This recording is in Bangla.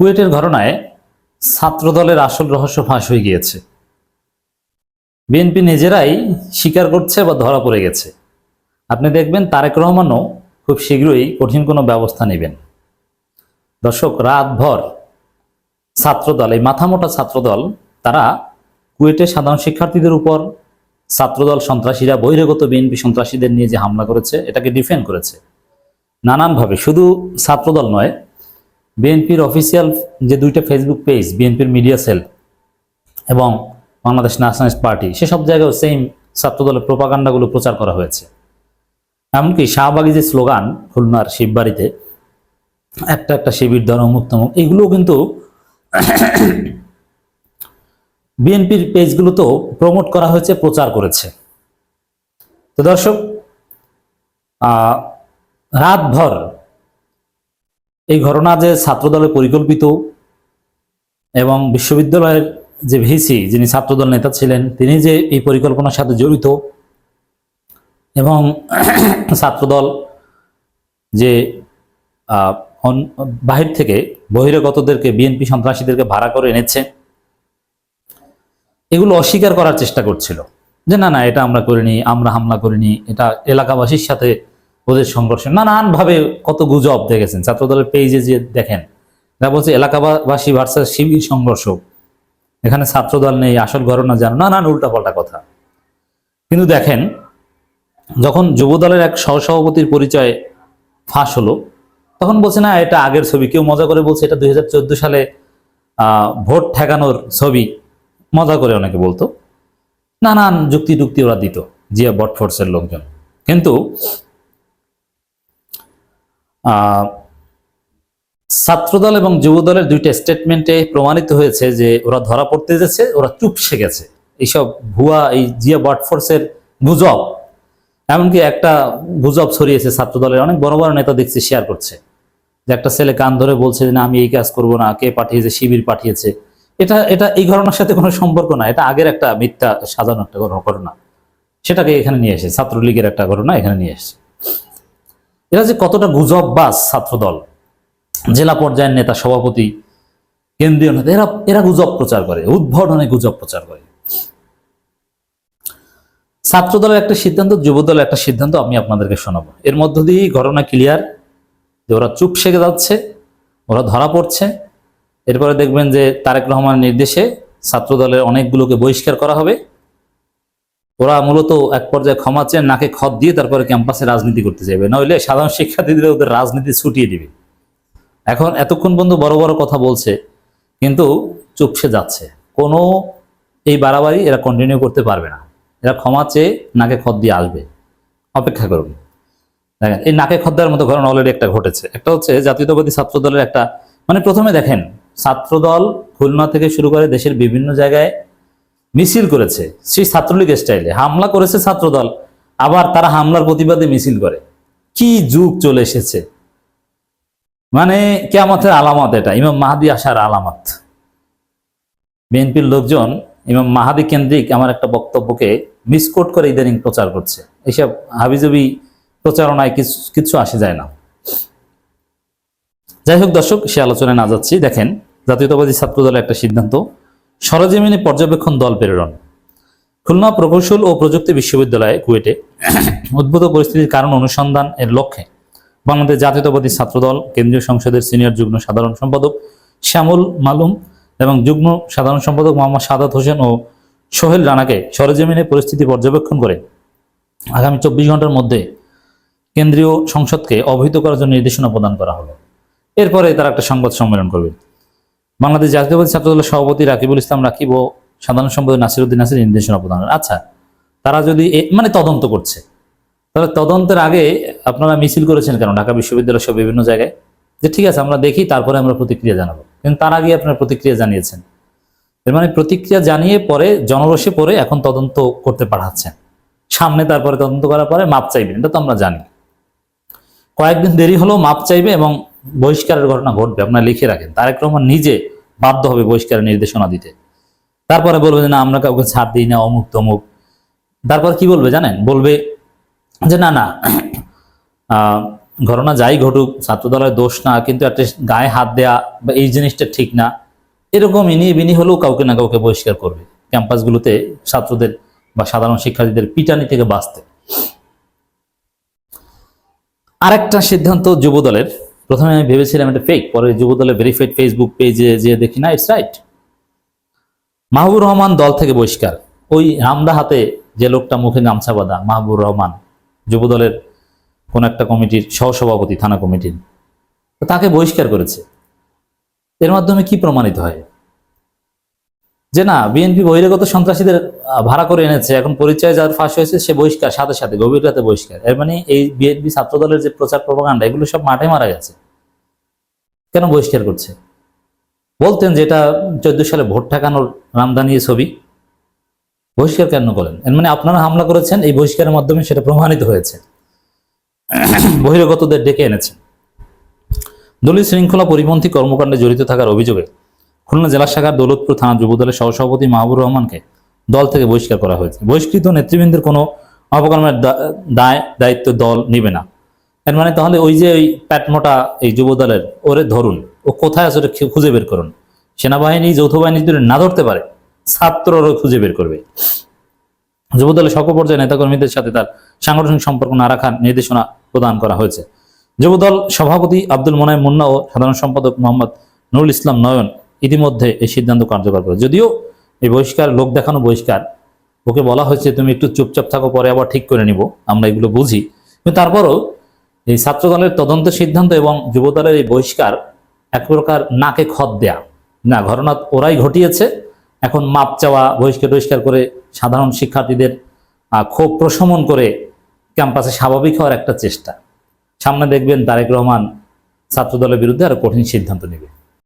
কুয়েটের ঘটনায় ছাত্রদলের আসল রহস্য ফাঁস হয়ে গিয়েছে। বিএনপি নিজেরাই স্বীকার করছে বা ধরা পড়ে গেছে। আপনি দেখবেন তারেক রহমানও খুব শীঘ্রই কঠিন কোনো ব্যবস্থা নেবেন। দর্শক, রাতভর ছাত্রদল, এই মাথামোটা ছাত্রদল, তারা কুয়েটের সাধারণ শিক্ষার্থীদের উপর, ছাত্রদল সন্ত্রাসীরা, বহিরাগত বিএনপি সন্ত্রাসীদের নিয়ে যে হামলা করেছে, এটাকে ডিফেন্ড করেছে। নানানভাবে, শুধু ছাত্রদল নয় বিএনপির অফিসিয়াল যে দুইটা ফেসবুক পেজ বিএনপির মিডিয়া সেল এবং বাংলাদেশ ন্যাশনালিস্ট পার্টি সেসব জায়গায় সেম ছাত্রদলের প্রোপাগান্ডাগুলো প্রচার করা হয়েছে। এমনকি শাহবাগী যে স্লোগান খুলনার শিববাড়িতে, একটা একটা শিবির ধর মুক্ত এগুলোও কিন্তু বিএনপির পেজগুলোতেও প্রমোট করা হয়েছে, প্রচার করেছে। তো দর্শক রাতভর এই ঘটনা যে ছাত্রদলের পরিকল্পিত এবং বিশ্ববিদ্যালয়ের যে ভিসি, যিনি ছাত্রদল নেতা ছিলেন, তিনি যে এই পরিকল্পনার সাথে জড়িত এবং ছাত্রদল যে বাহির থেকে বহিরাগতদেরকে, বিএনপি সন্ত্রাসীদেরকে ভাড়া করে এনেছে, এগুলো অস্বীকার করার চেষ্টা করছিল। যে না না, এটা আমরা করিনি, আমরা হামলা করিনি, এটা এলাকাবাসীর সাথে ওদের সংঘর্ষ। নানানভাবে কত গুজব দেখেছেন। ছাত্রদলের পেজে যে দেখেন, যা বলছে, এলাকাবাসী ভার্সাস শিবির সংঘর্ষ এখানে ছাত্রদল নেই, আসল ঘটনা জানো। নানান উল্টাপাল্টা কথা। কিন্তু দেখেন, যখন যুবদলের এক সহসভাপতির পরিচয় ফাঁস হলো, তখন বলছে, না, এটা আগের ছবি। কেউ মজা করে বলছে, এটা দুই হাজার চোদ্দ সালে ভোট ঠেকানোর ছবি। মজা করে অনেকে বলতো। নানান যুক্তি টুক্তি ওরা দিত, জিয়া বটফোর্সের লোকজন। কিন্তু ছাত্রদল এবং যুবদলের দুইটা স্টেটমেন্টে প্রমাণিত হয়েছে যে ওরা ধরা পড়তে যাচ্ছে ওরা চুপসে গেছে। এইসব ভুয়া, এই জিয়া বটফোর্সের গুজব। এমনকি একটা গুজব ছড়িয়েছে ছাত্রদলের, অনেক বড় বড় নেতা দেখছি শেয়ার করছে। যে একটা ছেলে কান ধরে বলছে যে, না, আমি এই কাজ করব না, কে পাঠিয়েছে? শিবির পাঠিয়েছে। এটা এটা এই ঘটনার সাথে কোনো সম্পর্ক না। এটা আগের একটা মিথ্যা সাজানো একটা ঘটনা- ঘটনা সেটাকে এখানে নিয়ে এসে ছাত্রলীগের একটা ঘটনা এখানে নিয়ে এসেছে। এরা যে কতটা গুজববাজ ছাত্রদল, জেলা পর্যায়ের নেতা, সভাপতি, কেন্দ্রীয় নেতা, এরা এরা গুজব প্রচার করে, উদ্ভটনে গুজব প্রচার করে। ছাত্রদলের একটা সিদ্ধান্ত, যুবদলের একটা সিদ্ধান্ত আমি আপনাদেরকে শোনাবো। এর মধ্য দিয়েই ঘটনা ক্লিয়ার যে ওরা চুপ সেকে যাচ্ছে, ওরা ধরা পড়ছে। এরপরে দেখবেন যে তারেক রহমানের নির্দেশে ছাত্রদলের অনেকগুলোকে বহিষ্কার করা হবে। ওরা মূলত এক পর্যায়ে ক্ষমা চেয়ে নাকে খত দিয়ে তারপরে ক্যাম্পাসে রাজনীতি করতে যাবে নইলে সাধারণ শিক্ষার্থীদের ওদের রাজনীতি ছুটিয়ে দিবে। এখন এতক্ষণ বন্ধু বড় বড় কথা বলছে, কিন্তু চুপসে যাচ্ছে। কোনো এই বাড়াবাড়ি এরা কন্টিনিউ করতে পারবে না। এরা ক্ষমা চেয়ে নাকে খত দিয়ে আসবে। অপেক্ষা করুন। দেখেন, এই নাকে খত দেওয়ার মতো ঘটনা অলরেডি একটা ঘটেছে। একটা হচ্ছে জাতীয়তাবাদী ছাত্র দলের একটা মানে প্রথমে দেখেন, ছাত্রদল খুলনা থেকে শুরু করে দেশের বিভিন্ন জায়গায় মিছিল করেছে, সেই ছাত্রলীগ স্টাইলে হামলা করেছে ছাত্রদল, আবার তারা হামলার প্রতিবাদে মিছিল করে। কি যুগ চলে এসেছে। মানে কেয়ামতের আলামত এটা, ইমাম মাহাদি আসার আলামত। বিএনপির লোকজন, ইমাম মাহাদি কেন্দ্রিক আমার একটা বক্তব্যকে মিসকোট করে ইদানিং প্রচার করছে। এইসব হাবিজাবি প্রচারণায় কিছু কিছু আসে যায় না। যাই হোক দর্শক, সে আলোচনায় না যাচ্ছি। দেখেন, জাতীয়তাবাদী ছাত্র দলের একটা সিদ্ধান্ত। সরজমিনে পর্যবেক্ষণ দল প্রেরণ। খুলনা প্রকৌশল ও প্রযুক্তি বিশ্ববিদ্যালয়ে কুয়েটে উদ্ভূত পরিস্থিতির কারণ অনুসন্ধান এর লক্ষ্যে বাংলাদেশ জাতীয়তাবাদী ছাত্রদল, কেন্দ্রীয় সংসদের সিনিয়র যুগ্ম সাধারণ সম্পাদক শ্যামল মালুম এবং যুগ্ম সাধারণ সম্পাদক মোহাম্মদ সাদাত হোসেন ও সোহেল রানাকে সরজমিনে পরিস্থিতি পর্যবেক্ষণ করে আগামী চব্বিশ ঘণ্টার মধ্যে কেন্দ্রীয় সংসদকে অবহিত করার জন্য নির্দেশনা প্রদান করা হলো। এরপরে তারা একটা সংবাদ সম্মেলন করবে। বাংলাদেশ জাতীয়বাদী ছাত্রদলের সভাপতি রাকিবুল ইসলাম রাকিব ও সাধারণ সম্পাদক নাসিরুদ্দিন নাসির নির্দেশনা প্রদান। আচ্ছা তারা যদি মানে তদন্ত করছে, তাহলে তদন্তের আগে আপনারা মিছিল করেছেন কেন? ঢাকা বিশ্ববিদ্যালয় সহ বিভিন্ন জায়গায়। যে ঠিক আছে, আমরা দেখি, তারপরে আমরা প্রতিক্রিয়া জানাব। কিন্তু তার আগে আপনারা প্রতিক্রিয়া জানিয়েছেন। এর মানে প্রতিক্রিয়া জানিয়ে পরে জনরসে পরে এখন তদন্ত করতে পাঠাচ্ছেন। সামনে তারপরে তদন্ত করার পরে মাপ চাইবেন এটা তো আমরা জানি। কয়েকদিন দেরি হলেও মাপ চাইবে এবং বহিষ্কারের ঘটনা ঘটবে, আপনারা লিখে রাখেন। তারেক রহমান নিজে বাধ্য হবে বহিষ্কারের নির্দেশনা দিতে। তারপরে বলবে যে, না, আমরা কাউকে ছাড় দিই না, অমুক তমুক। তারপর কি বলবে জানেন? বলবে যে, না না ঘটনা যাই ঘটুক, ছাত্রদলের দোষ না, কিন্তু একটা গায়ে হাত দেয়া বা এই জিনিসটা ঠিক না। এরকম ইনি বিনি হলেও কাউকে না কাউকে বহিষ্কার করবে। ক্যাম্পাসগুলোতে ছাত্রদের বা সাধারণ শিক্ষার্থীদের পিটানি থেকে বাঁচতে। আরেকটা সিদ্ধান্ত যুব দলের প্রথমে আমি ভেবেছিলাম এটা ফেক পরে যুব দলের ভেরিফাইড ফেসবুক পেজে যে দেখি, না ইটস রাইট মাহবুব রহমান দল থেকে বহিষ্কার। ওই রামদা হাতে যে লোকটা মুখে গামছা বাঁধা মাহবুব রহমান, যুবদলের কোন একটা কমিটির সহসভাপতি, থানা কমিটির, তাকে বহিষ্কার করেছে। এর মাধ্যমে কি প্রমাণিত হয়? যে না, বিএনপি বহিরাগত সন্ত্রাসীদের ভাড়া করে এনেছে, এখন পরিচয় যার ফাঁস হয়েছে, সে বহিষ্কার, সাথে সাথে, গভীর রাতে বহিষ্কার। এর মানে এই বিএনপি ছাত্র দলের যে প্রচার প্রপাগান্ডা, এগুলো সব মাঠে মারা গেছে। কেন বহিষ্কার করছে? বলতেন যে এটা চোদ্দ সালে ভোট ঠেকানোর রামদানিয়ে ছবি। বহিষ্কার কেন করেন এর মানে আপনারা হামলা করেছেন, এই বহিষ্কারের মাধ্যমে সেটা প্রমাণিত হয়েছে। বহিরাগতদের ডেকে এনেছেন দলীয় শৃঙ্খলা পরিপন্থী কর্মকাণ্ডে জড়িত থাকার অভিযোগে খুলনা জেলা শাখার দৌলতপুর থানা যুবদলের সহসভাপতি মাহবুর রহমানকে দল থেকে বহিষ্কার করা হয়েছে। বহিষ্কৃত নেতৃবৃন্দের কোনো অপকর্মের দায়, দায়িত্ব দল নিবে না। এর মানে তাহলে ওই যে ওই প্যাটমোটা এই যুবদলের ওরে ধরুন, ও কোথায় আছে ওটা খুঁজে বের করুন। সেনাবাহিনী, যৌথ বাহিনী যদি না ধরতে পারে, ছাত্ররা খুঁজে বের করবে। যুবদলের সকল পর্যায়ে নেতাকর্মীদের সাথে তার সাংগঠনিক সম্পর্ক না রাখার নির্দেশনা প্রদান করা হয়েছে। যুবদল সভাপতি আব্দুল মোনায় মুন্না ও সাধারণ সম্পাদক মোহাম্মদ নুরুল ইসলাম নয়ন ইতিমধ্যে এই সিদ্ধান্ত কার্যকর করে। যদিও এই বহিষ্কার, লোক দেখানো বহিষ্কার, ওকে বলা হয়েছে তুমি একটু চুপচাপ থাকো, পরে আবার ঠিক করে নিব, আমরা এগুলো বুঝি। কিন্তু তারপরও এই ছাত্রদলের তদন্ত সিদ্ধান্ত এবং যুবদলের এই বহিষ্কার এক প্রকার নাকে খত দেয়া। না ঘটনা ওরাই ঘটিয়েছে। এখন মাপ চাওয়া, বহিষ্কার বহিষ্কার করে সাধারণ শিক্ষার্থীদের ক্ষোভ প্রশমন করে ক্যাম্পাসে স্বাভাবিক হওয়ার একটা চেষ্টা। সামনে দেখবেন তারেক রহমান ছাত্রদলের বিরুদ্ধে আরও কঠিন সিদ্ধান্ত নেবে।